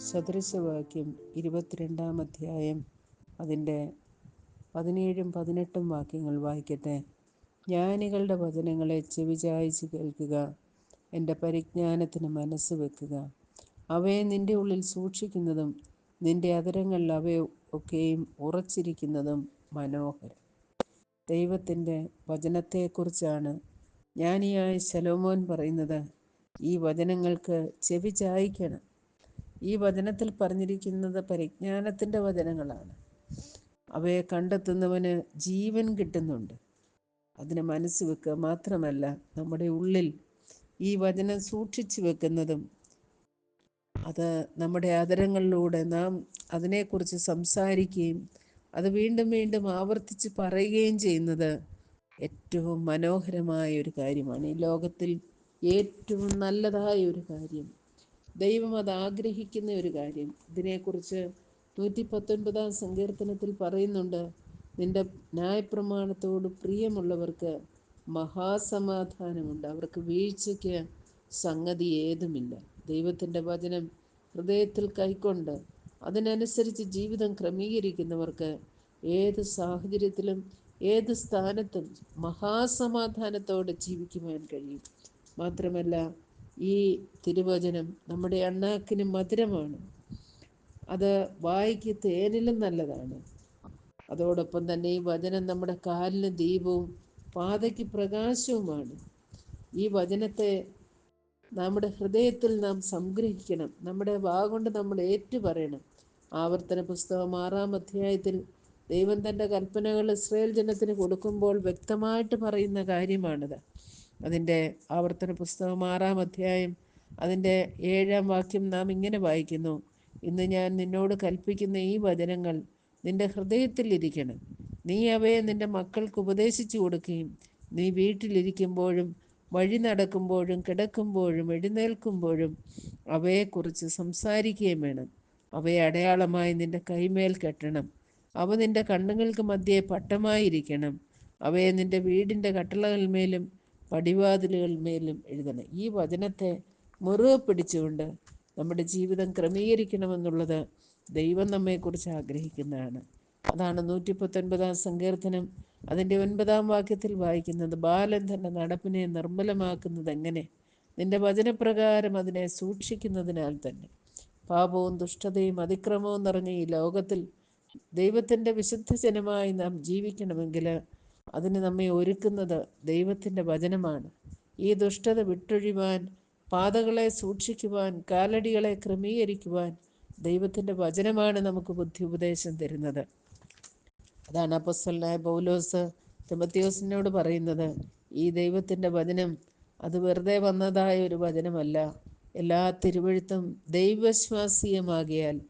സദൃശവാക്യം ഇരുപത്തിരണ്ടാം അധ്യായം അതിന്റെ പതിനേഴും പതിനെട്ടും വാക്യങ്ങൾ വായിക്കട്ടെ. ജ്ഞാനികളുടെ വചനങ്ങളെ ചെവിചായിച്ച് കേൾക്കുക. എന്റെ പരിജ്ഞാനത്തിന് മനസ്സ് വെക്കുക. അവയെ നിന്റെ ഉള്ളിൽ സൂക്ഷിക്കുന്നതും നിന്റെ അതരങ്ങളിൽ അവയെ ഒക്കെയും ഉറച്ചിരിക്കുന്നതും മനോഹരം. ദൈവത്തിന്റെ വചനത്തെക്കുറിച്ചാണ് ജ്ഞാനിയായ ശലോമോൻ പറയുന്നത്. ഈ വചനങ്ങൾക്ക് ചെവി ചായ്ക്കണം. ഈ വചനത്തിൽ പറഞ്ഞിരിക്കുന്നത് പരിജ്ഞാനത്തിന്റെ വചനങ്ങളാണ്. അവയെ കണ്ടെത്തുന്നവന് ജീവൻ കിട്ടുന്നുണ്ട്. അതിന് മനസ്സ് വെക്കുക മാത്രമല്ല നമ്മുടെ ഉള്ളിൽ ഈ വചനം സൂക്ഷിച്ചു വെക്കുന്നതും അത് നമ്മുടെ ആദരങ്ങളിലൂടെ നാം അതിനെക്കുറിച്ച് സംസാരിക്കുകയും അത് വീണ്ടും വീണ്ടും ആവർത്തിച്ച് പറയുകയും ചെയ്യുന്നത് ഏറ്റവും മനോഹരമായ ഒരു കാര്യമാണ് ഈ ലോകത്തിൽ ഏറ്റവും നല്ലതായ ഒരു കാര്യം. ദൈവം അത് ആഗ്രഹിക്കുന്ന ഒരു കാര്യം. ഇതിനെക്കുറിച്ച് നൂറ്റി പത്തൊൻപതാം സങ്കീർത്തനത്തിൽ പറയുന്നുണ്ട് നിന്റെ ന്യായപ്രമാണത്തോട് പ്രിയമുള്ളവർക്ക് മഹാസമാധാനമുണ്ട്. അവർക്ക് വീഴ്ചയ്ക്ക് സംഗതി ഏതുമില്ല. ദൈവത്തിന്റെ വചനം ഹൃദയത്തിൽ കൈക്കൊണ്ട് അതിനനുസരിച്ച് ജീവിതം ക്രമീകരിക്കുന്നവർക്ക് ഏത് സാഹചര്യത്തിലും ഏത് സ്ഥാനത്തും മഹാസമാധാനത്തോടെ ജീവിക്കുവാൻ കഴിയും. മാത്രമല്ല ഈ തിരുവചനം നമ്മുടെ അണ്ണാക്കിന് മധുരമാണ്. അത് വായിക്ക് തേനിലും നല്ലതാണ്. അതോടൊപ്പം തന്നെ ഈ വചനം നമ്മുടെ കാലിന് ദീപവും പാതയ്ക്ക് പ്രകാശവുമാണ്. ഈ വചനത്തെ നമ്മുടെ ഹൃദയത്തിൽ നാം സംഗ്രഹിക്കണം. നമ്മുടെ വാ കൊണ്ട് നമ്മൾ ഏറ്റുപറയണം. ആവർത്തന പുസ്തകം ആറാം അധ്യായത്തിൽ ദൈവം തന്റെ കൽപ്പനകൾ ഇസ്രയേൽ ജനത്തിന് കൊടുക്കുമ്പോൾ വ്യക്തമായിട്ട് പറയുന്ന കാര്യമാണിത്. അതിന്റെ ആവർത്തന പുസ്തകം ആറാം അധ്യായം അതിന്റെ ഏഴാം വാക്യം നാം ഇങ്ങനെ വായിക്കുന്നു. ഇന്ന് ഞാൻ നിന്നോട് കൽപ്പിക്കുന്ന ഈ വചനങ്ങൾ നിന്റെ ഹൃദയത്തിലിരിക്കണം നീ അവയെ നിന്റെ മക്കൾക്ക് ഉപദേശിച്ചു കൊടുക്കുകയും നീ വീട്ടിലിരിക്കുമ്പോഴും വഴി നടക്കുമ്പോഴും കിടക്കുമ്പോഴും എഴുന്നേൽക്കുമ്പോഴും അവയെക്കുറിച്ച് സംസാരിക്കുകയും വേണം. അവയെ അടയാളമായി നിന്റെ കൈമേൽ കെട്ടണം. അവ നിന്റെ കണ്ണുങ്ങൾക്ക് മധ്യേ പട്ടമായിരിക്കണം. അവയെ നിന്റെ വീടിന്റെ കട്ടളകൾമേലും പടിവാതിലുകൾമേലും എഴുതണം. ഈ വചനത്തെ മുറുകെ പിടിച്ചുകൊണ്ട് നമ്മുടെ ജീവിതം ക്രമീകരിക്കണമെന്നുള്ളത് ദൈവം നമ്മെക്കുറിച്ച് ആഗ്രഹിക്കുന്നതാണ്. അതാണ് നൂറ്റി പത്തൊൻപതാം സങ്കീർത്തനം. അതിന്റെ ഒൻപതാം വാക്യത്തിൽ വായിക്കുന്നത് ബാലൻ തന്റെ നടപ്പിനെ നിർമ്മലമാക്കുന്നത് എങ്ങനെ? നിന്റെ വചനപ്രകാരം അതിനെ സൂക്ഷിക്കുന്നതിനാൽ തന്നെ. പാപവും ദുഷ്ടതയും അതിക്രമവും നിറഞ്ഞ ഈ ലോകത്തിൽ ദൈവത്തിന്റെ വിശുദ്ധജനമായി നാം ജീവിക്കണമെങ്കിൽ അതിന് നമ്മെ ഒരുക്കുന്നത് ദൈവത്തിന്റെ വചനമാണ്. ഈ ദുഷ്ടത വിട്ടൊഴിവാൻ പാതകളെ സൂക്ഷിക്കുവാൻ കാലടികളെ ക്രമീകരിക്കുവാൻ ദൈവത്തിന്റെ വചനമാണ് നമുക്ക് ബുദ്ധി ഉപദേശം തരുന്നത്. അതാണ് അപ്പസ്വലായ പൗലോസ് തിമത്തിയോസിനോട് പറയുന്നത്. ഈ ദൈവത്തിന്റെ വചനം അത് വെറുതെ വന്നതായ ഒരു വചനമല്ല. എല്ലാ തിരുവഴുത്തും ദൈവശ്വാസീയമാകിയാൽ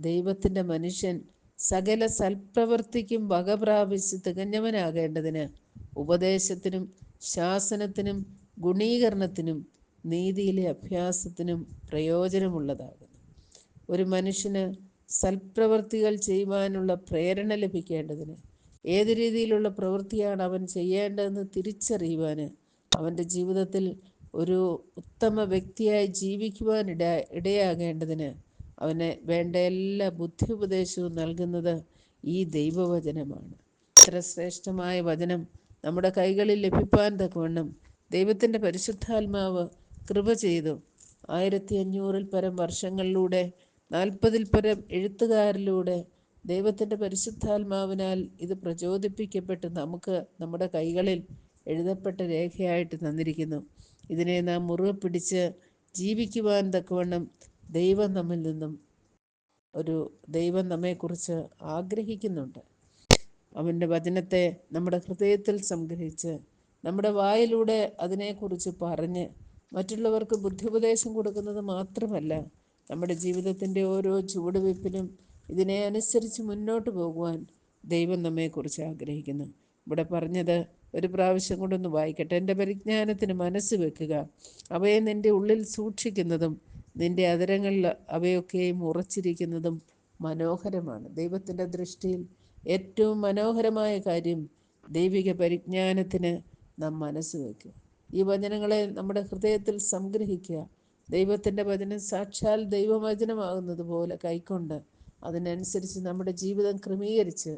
ദൈവത്തിന്റെ മനുഷ്യൻ സകല സൽപ്രവർത്തിക്കും വക പ്രാപിച്ച് തികഞ്ഞവനാകേണ്ടതിന് ഉപദേശത്തിനും ശാസനത്തിനും ഗുണീകരണത്തിനും നീതിയിലെ അഭ്യാസത്തിനും പ്രയോജനമുള്ളതാകുന്നു. ഒരു മനുഷ്യന് സൽപ്രവൃത്തികൾ ചെയ്യുവാനുള്ള പ്രേരണ ലഭിക്കേണ്ടതിന് ഏത് രീതിയിലുള്ള പ്രവൃത്തിയാണ് അവൻ ചെയ്യേണ്ടതെന്ന് തിരിച്ചറിയുവാൻ അവന്റെ ജീവിതത്തിൽ ഒരു ഉത്തമ വ്യക്തിയായി ജീവിക്കുവാൻ ഇട ഇടയാകേണ്ടതിന് അവന് വേണ്ട എല്ലാ ബുദ്ധി ഉപദേശവും നൽകുന്നത് ഈ ദൈവവചനമാണ്. ഇത്ര ശ്രേഷ്ഠമായ വചനം നമ്മുടെ കൈകളിൽ ലഭിപ്പാൻ തക്കവണ്ണം ദൈവത്തിന്റെ പരിശുദ്ധാത്മാവ് കൃപ ചെയ്തു. ആയിരത്തി അഞ്ഞൂറിൽ പരം വർഷങ്ങളിലൂടെ നാൽപ്പതിൽ പരം എഴുത്തുകാരിലൂടെ ദൈവത്തിന്റെ പരിശുദ്ധാത്മാവിനാൽ ഇത് പ്രചോദിപ്പിക്കപ്പെട്ട് നമുക്ക് നമ്മുടെ കൈകളിൽ എഴുതപ്പെട്ട രേഖയായിട്ട് തന്നിരിക്കുന്നു. ഇതിനെ നാം മുറുകെ പിടിച്ച് ജീവിക്കുവാൻ തക്കവണ്ണം ദൈവം നമ്മിൽ നിന്നും ഒരു ദൈവം നമ്മെക്കുറിച്ച് ആഗ്രഹിക്കുന്നുണ്ട്. അവന്റെ വചനത്തെ നമ്മുടെ ഹൃദയത്തിൽ സംഗ്രഹിച്ച് നമ്മുടെ വായിലൂടെ അതിനെക്കുറിച്ച് പറഞ്ഞ് മറ്റുള്ളവർക്ക് ബുദ്ധിപദേശം കൊടുക്കുന്നത് മാത്രമല്ല നമ്മുടെ ജീവിതത്തിന്റെ ഓരോ ചുവടുവയ്പ്പിലും ഇതിനെ അനുസരിച്ച് മുന്നോട്ട് പോകുവാൻ ദൈവം നമ്മെക്കുറിച്ച് ആഗ്രഹിക്കുന്നു. ഇവിടെ പറഞ്ഞത് ഒരു പ്രാവശ്യം കൊണ്ടൊന്ന് വായിക്കട്ടെ. എന്റെ പരിജ്ഞാനത്തിന് മനസ്സ് വെക്കുക. അവയെ നിന്റെ ഉള്ളിൽ സൂക്ഷിക്കുന്നതും നിന്റെ അതിരങ്ങളിൽ അവയൊക്കെയും ഉറച്ചിരിക്കുന്നതും മനോഹരമാണ്. ദൈവത്തിന്റെ ദൃഷ്ടിയിൽ ഏറ്റവും മനോഹരമായ കാര്യം ദൈവിക പരിജ്ഞാനത്തിന് നാം മനസ്സ് വയ്ക്കുക ഈ വചനങ്ങളെ നമ്മുടെ ഹൃദയത്തിൽ സംഗ്രഹിക്കുക. ദൈവത്തിന്റെ വചനം സാക്ഷാൽ ദൈവവചനമാകുന്നത് പോലെ കൈക്കൊണ്ട് അതിനനുസരിച്ച് നമ്മുടെ ജീവിതം ക്രമീകരിച്ച്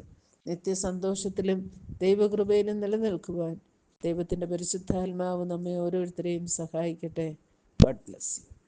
നിത്യസന്തോഷത്തിലും ദൈവകൃപയിലും നിലനിൽക്കുവാൻ ദൈവത്തിന്റെ പരിശുദ്ധാത്മാവ് നമ്മെ ഓരോരുത്തരെയും സഹായിക്കട്ടെ. Bud bless you